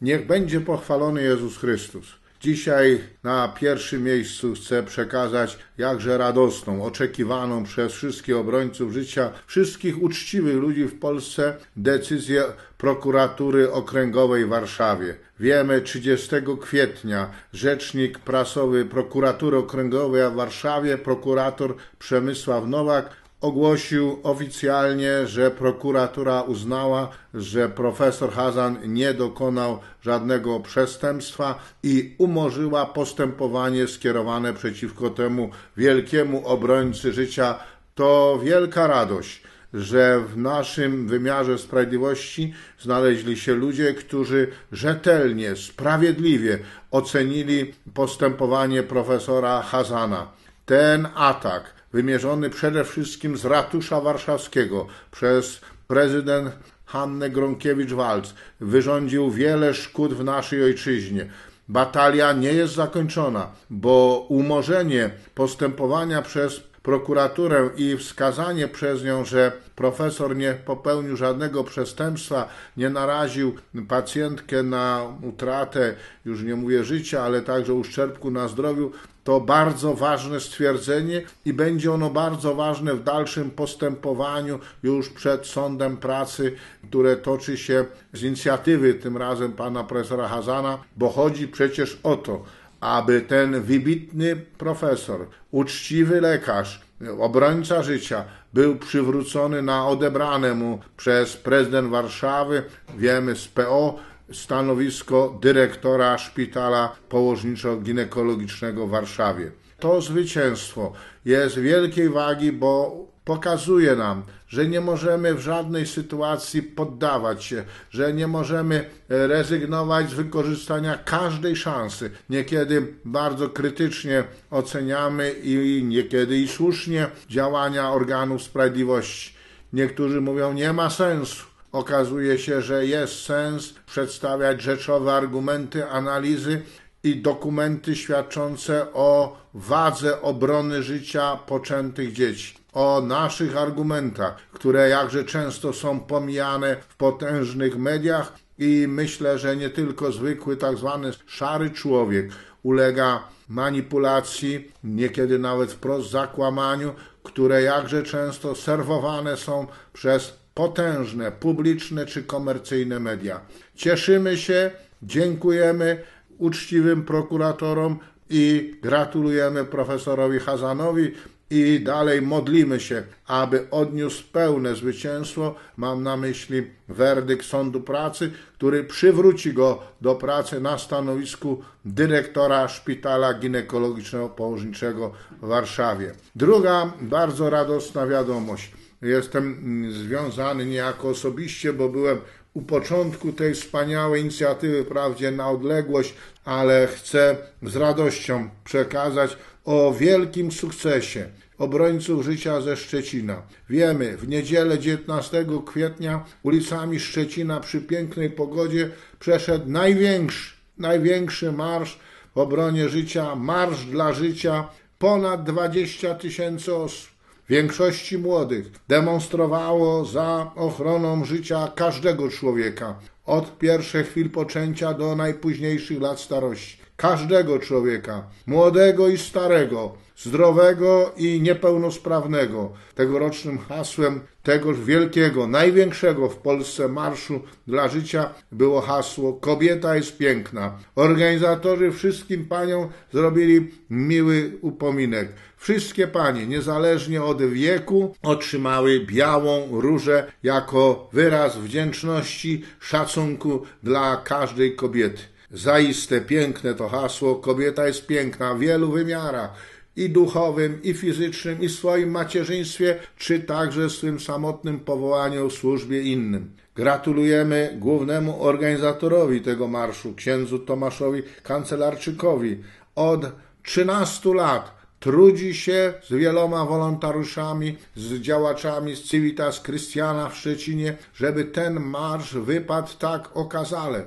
Niech będzie pochwalony Jezus Chrystus. Dzisiaj na pierwszym miejscu chcę przekazać jakże radosną, oczekiwaną przez wszystkich obrońców życia, wszystkich uczciwych ludzi w Polsce decyzję prokuratury okręgowej w Warszawie. Wiemy, 30 kwietnia rzecznik prasowy prokuratury okręgowej w Warszawie, prokurator Przemysław Nowak, ogłosił oficjalnie, że prokuratura uznała, że profesor Hazan nie dokonał żadnego przestępstwa i umorzyła postępowanie skierowane przeciwko temu wielkiemu obrońcy życia. To wielka radość że w naszym wymiarze sprawiedliwości znaleźli się ludzie, którzy rzetelnie, sprawiedliwie ocenili postępowanie profesora Hazana. Ten atak wymierzony przede wszystkim z ratusza warszawskiego przez prezydent Hannę Gronkiewicz-Walc wyrządził wiele szkód w naszej ojczyźnie. Batalia nie jest zakończona, bo umorzenie postępowania przez prokuraturę i wskazanie przez nią, że profesor nie popełnił żadnego przestępstwa, nie naraził pacjentkę na utratę, już nie mówię życia, ale także uszczerbku na zdrowiu, to bardzo ważne stwierdzenie i będzie ono bardzo ważne w dalszym postępowaniu już przed sądem pracy, które toczy się z inicjatywy tym razem pana profesora Hazana, bo chodzi przecież o to, aby ten wybitny profesor, uczciwy lekarz, obrońca życia, był przywrócony na odebrane mu przez prezydent Warszawy, wiemy z PO, stanowisko dyrektora szpitala położniczo-ginekologicznego w Warszawie. To zwycięstwo jest wielkiej wagi, bo pokazuje nam, że nie możemy w żadnej sytuacji poddawać się, że nie możemy rezygnować z wykorzystania każdej szansy. Niekiedy bardzo krytycznie oceniamy i niekiedy i słusznie działania organów sprawiedliwości. Niektórzy mówią, nie ma sensu okazuje się, że jest sens przedstawiać rzeczowe argumenty, analizy i dokumenty świadczące o wadze obrony życia poczętych dzieci. O naszych argumentach, które jakże często są pomijane w potężnych mediach, i myślę, że nie tylko zwykły, tak zwany szary człowiek ulega manipulacji, niekiedy nawet wprost zakłamaniu, które jakże często serwowane są przez potężne, publiczne czy komercyjne media. Cieszymy się, dziękujemy uczciwym prokuratorom i gratulujemy profesorowi Hazanowi i dalej modlimy się, aby odniósł pełne zwycięstwo. Mam na myśli werdykt Sądu Pracy, który przywróci go do pracy na stanowisku dyrektora Szpitala Ginekologiczno-Położniczego w Warszawie. Druga bardzo radosna wiadomość jestem związany niejako osobiście, bo byłem u początku tej wspaniałej inicjatywy, wprawdzie na odległość, ale chcę z radością przekazać o wielkim sukcesie obrońców życia ze Szczecina. Wiemy, w niedzielę 19 kwietnia ulicami Szczecina przy pięknej pogodzie przeszedł największy, największy marsz w obronie życia, marsz dla życia, ponad 20 tysięcy osób większości młodych demonstrowało za ochroną życia każdego człowieka, od pierwszych chwil poczęcia do najpóźniejszych lat starości. Każdego człowieka, młodego i starego, zdrowego i niepełnosprawnego. Tegorocznym hasłem tegoż wielkiego, największego w Polsce Marszu dla Życia było hasło Kobieta jest piękna. Organizatorzy wszystkim paniom zrobili miły upominek. Wszystkie panie, niezależnie od wieku, otrzymały białą różę jako wyraz wdzięczności, szacunku dla każdej kobiety. Zaiste piękne to hasło. Kobieta jest piękna w wielu wymiarach i duchowym, i fizycznym, i swoim macierzyństwie, czy także swym samotnym powołaniu w służbie innym. Gratulujemy głównemu organizatorowi tego marszu, księdzu Tomaszowi Kancelarczykowi. Od 13 lat trudzi się z wieloma wolontariuszami, z działaczami z Civitas Christiana w Szczecinie, żeby ten marsz wypadł tak okazale.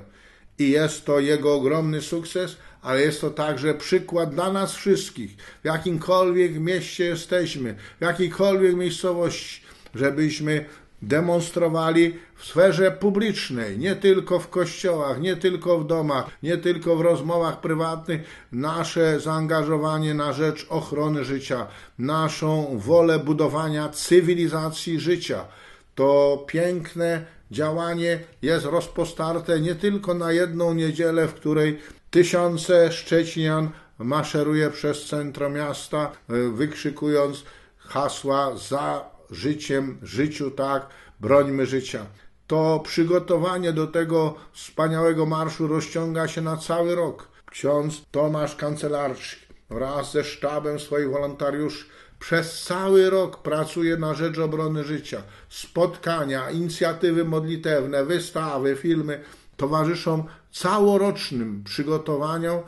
I jest to jego ogromny sukces, ale jest to także przykład dla nas wszystkich, w jakimkolwiek mieście jesteśmy, w jakiejkolwiek miejscowości, żebyśmy demonstrowali w sferze publicznej, nie tylko w kościołach, nie tylko w domach, nie tylko w rozmowach prywatnych, nasze zaangażowanie na rzecz ochrony życia, naszą wolę budowania cywilizacji życia. To piękne działanie jest rozpostarte nie tylko na jedną niedzielę, w której tysiące Szczecinian maszeruje przez centrum miasta, wykrzykując hasła za życiem, życiu tak, brońmy życia. To przygotowanie do tego wspaniałego marszu rozciąga się na cały rok. Ksiądz Tomasz Kancelarczyk wraz ze sztabem swoich wolontariuszy przez cały rok pracuje na rzecz obrony życia. Spotkania, inicjatywy modlitewne, wystawy, filmy towarzyszą całorocznym przygotowaniom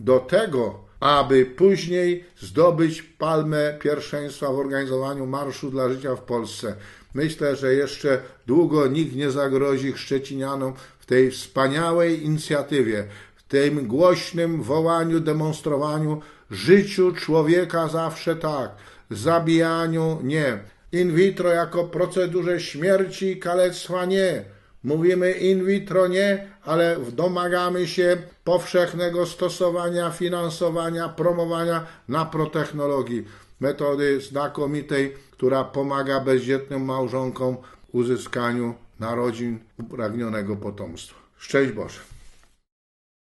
do tego, aby później zdobyć palmę pierwszeństwa w organizowaniu Marszu dla Życia w Polsce. Myślę, że jeszcze długo nikt nie zagrozi Szczecinianom w tej wspaniałej inicjatywie, w tym głośnym wołaniu, demonstrowaniu życiu człowieka zawsze tak, zabijaniu nie. In vitro jako procedurze śmierci i kalectwa nie. Mówimy in vitro nie, ale domagamy się powszechnego stosowania, finansowania, promowania naprotechnologii. Metody znakomitej, która pomaga bezdzietnym małżonkom uzyskaniu narodzin upragnionego potomstwa. Szczęść Boże.